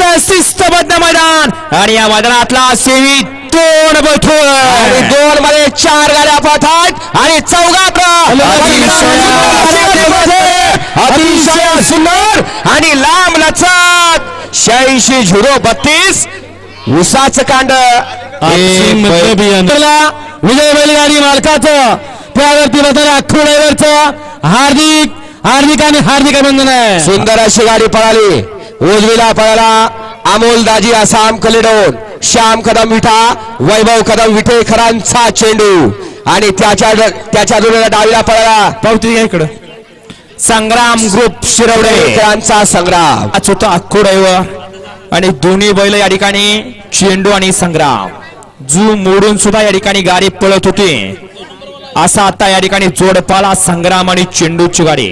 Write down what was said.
असं शिस्तबद्ध मैदान. आणि या मैदानातला सेवी दोन आणि बैठून दोन मध्ये चार गाड्या पळतात आणि चौघात अतिशय सुंदर आणि लांब लचक. शहाऐंशी झिरो बत्तीस. उसाचं कांड. विजय बैलगाडी मालकाचं. त्यावरती बसणाऱ्या अख्खू ड्रायव्हरचं हार्दिक हार्दिक आणि हार्दिक अभिनंदन आहे. सुंदर अशी गाडी पळाली. उजवीला पळाला अमोल दाजी आसाम कलिडोन. श्याम कदम विठा वैभव कदम विठेकरांचा चेंडू. आणि त्याच्या त्याच्या जोडीला डावीला पळाला. पावती घ्या इकडं. संग्राम ग्रुप शिरवडे. विठेकरांचा संग्राम. आज होता अख्खू ड्रायव्हर आणि दोन्ही बैल या ठिकाणी चेंडू आणि संग्राम. जू मोडून सुद्धा या ठिकाणी गाडी पळत होती. असा आता या ठिकाणी जोडपाला संग्राम आणि चेंडूची गाडी.